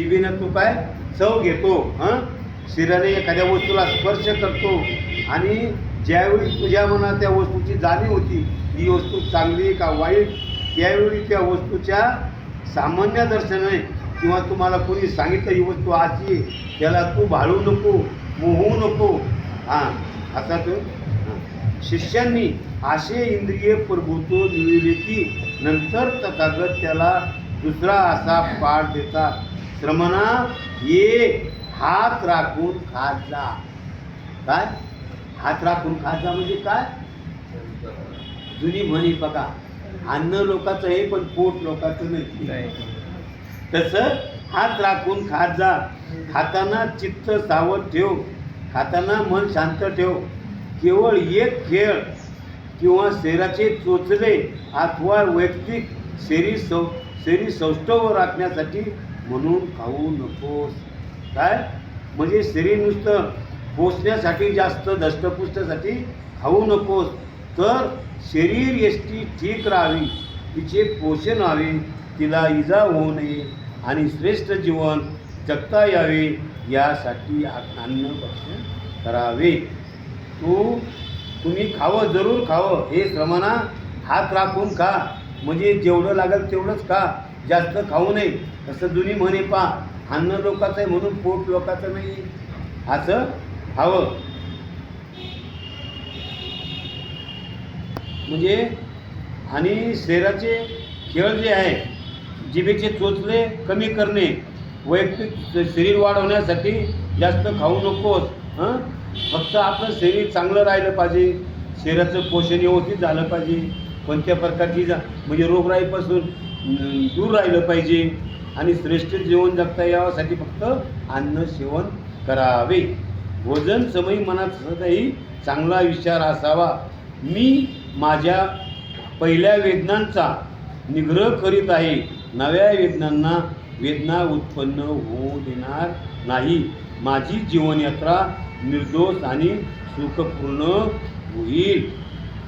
जीवीनं तू काय चव घेतो हां? शिराने एखाद्या वस्तूला स्पर्श करतो. आणि ज्यावेळी तुझ्या मनात त्या वस्तूची जाणीव होती ही वस्तू चांगली का वाईट त्यावेळी त्या वस्तूच्या सामान्य दर्शनाने किंवा तुम्हाला कोणी सांगितलं ही वस्तू अशी त्याला तू भाळू नको मोहू नको. हां असा तो शिष्यांनी असे इंद्रिय प्रभुत्व मिळविले की नंतर तथागत त्याला दुसरा असा पाठ देतात. श्रमणा ये हात राखून खात जा काय? हात राखून खात जा म्हणजे काय? जुनी म्हणी बघा. अन्न लोकाचं आहे पण पोट लोकांचं नाही. तसं हात राखून खात जा खाताना चित्त सावध ठेव. खाताना मन शांत ठेव. केवळ एक खेळ किंवा शरीराचे चोचले अथवा वैयक्तिक शरीर सौ शरीर सौष्ठव राखण्यासाठी म्हणून खाऊ नकोस. काय? म्हणजे शरीर नुसतं पोचण्यासाठी जास्त दष्टपुष्टसाठी खाऊ नकोस. तर शरीर यष्टी ठीक राहावी तिचे पोषण व्हावे तिला इजा होऊ नये आणि श्रेष्ठ जीवन जगता यावे यासाठी अन्न भक्षण करावे. तू तुम्ही खावं जरूर खावं. हे श्रमाना हात राखून खा. म्हणजे जेवढं लागेल तेवढंच खा. जास्त खाऊ नये. तसं जुनी म्हणे पा अन्न लोकाचं आहे म्हणून पोट लोकाचं नाही. असं खावं म्हणजे आणि शरीराचे खेळ जे आहे जिभेचे चोचले कमी करणे वैयक्तिक शरीर वाढवण्यासाठी जास्त खाऊ नकोस हं? फक्त आपलं शरीर चांगलं राहिलं पाहिजे. शरीराचं पोषण व्यवस्थित झालं पाहिजे. कोणत्या प्रकारची जा म्हणजे रोगराईपासून दूर राहिलं पाहिजे. आणि श्रेष्ठ जीवन जगता यासाठी फक्त अन्न सेवन करावे. भोजन समयी मनात सदाही चांगला विचार असावा. मी माझ्या पहिल्या वेदनांचा निग्रह करीत आहे. नव्या वेदनांना वेदना उत्पन्न होऊ देणार नाही. माझी जीवनयात्रा निर्दोष आणि सुखपूर्ण होईल.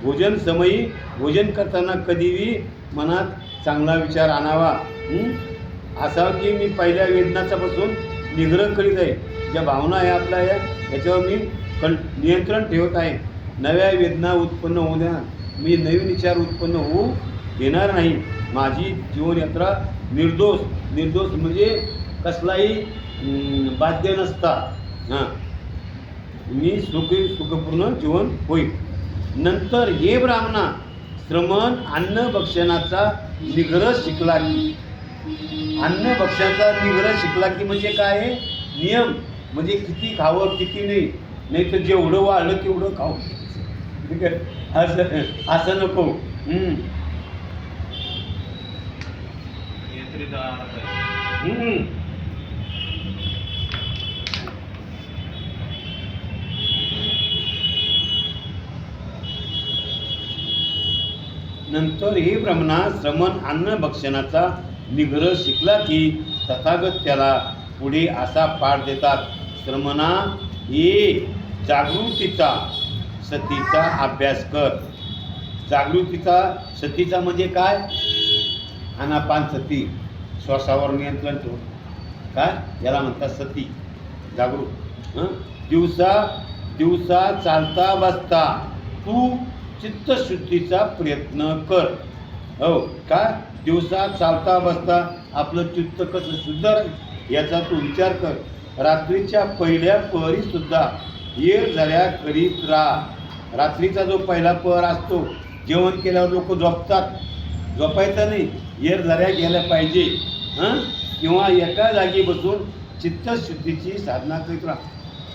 भोजन समयी भोजन करताना कधीही मनात चांगला विचार आणावा. हं? असा की मी पहिल्या वेदनाचा पासून निग्रह करीत आहे. ज्या भावना आहे आपल्या या याच्यावर मी कं नियंत्रण ठेवत आहे. नव्या वेदना उत्पन्न होऊ द्या. मी नवीन विचार उत्पन्न होऊ देणार नाही. माझी जीवनयात्रा निर्दोष निर्दोष म्हणजे कसलाही बाध्य नसता. हां. मी सुखी सुखपूर्ण जीवन होईल. नंतर हे ब्राह्मणा श्रमण अन्न भक्षणाचा निग्रह शिकला की. अन्न भक्षणाचा निग्रह शिकला की म्हणजे काय आहे? नियम. म्हणजे किती खावं किती नाही. नाही तर जेवढं वाढलं तेवढं खाऊ ठीक आहे? असं असं नको. हम्म. नियंत्रित आहार पाहिजे. हम्म. नंतर हे ब्रह्मणा श्रमण अन्न भक्षणाचा निग्रह शिकला की तथागत त्याला पुढे असा पाठ देतात. श्रमणा ये जागृतीचा सतीचा अभ्यास कर. जागृतीचा सतीचा म्हणजे काय? अनापान सती. श्वासावर नियंत्रण ठेवून काय? याला म्हणतात सती. जागृत. दिवसा दिवसा चालता बसता. तू चित्तशुद्धीचा प्रयत्न कर. हो का? दिवसा चालता बसता आपलं चित्त कसं शुद्ध राहील याचा तू विचार कर. रात्रीच्या पहिल्या पहरी सुद्धा येर झऱ्या करीत राहा. रात्रीचा जो पहिला पहर असतो जेवण केल्यावर लोक झोपतात. झोपायचं नाही येर झऱ्या गेल्या पाहिजे. हां? किंवा एका जागी बसून चित्तशुद्धीची साधना करीत राहा.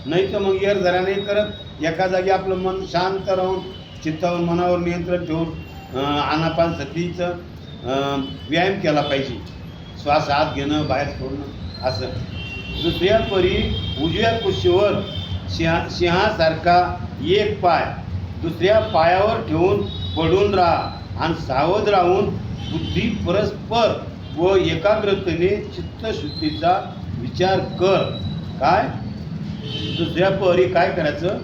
नाही तर मग येर झऱ्या नाही करत. एका जागी आपलं मन शांत राहून चित्तावर मनावर नियंत्रण ठेवून आनापान सतीचं व्यायाम केला पाहिजे. श्वास आत घेणं बाहेर सोडणं असं. दुसऱ्या परी उजव्या कुशीवर सिंहा सिंहासारखा एक पाय दुसऱ्या पायावर ठेवून पडून राहा आणि सावध राहून बुद्धी परस्पर व एकाग्रतेने चित्तशुद्धीचा विचार कर. काय? दुसऱ्या परी काय करायचं?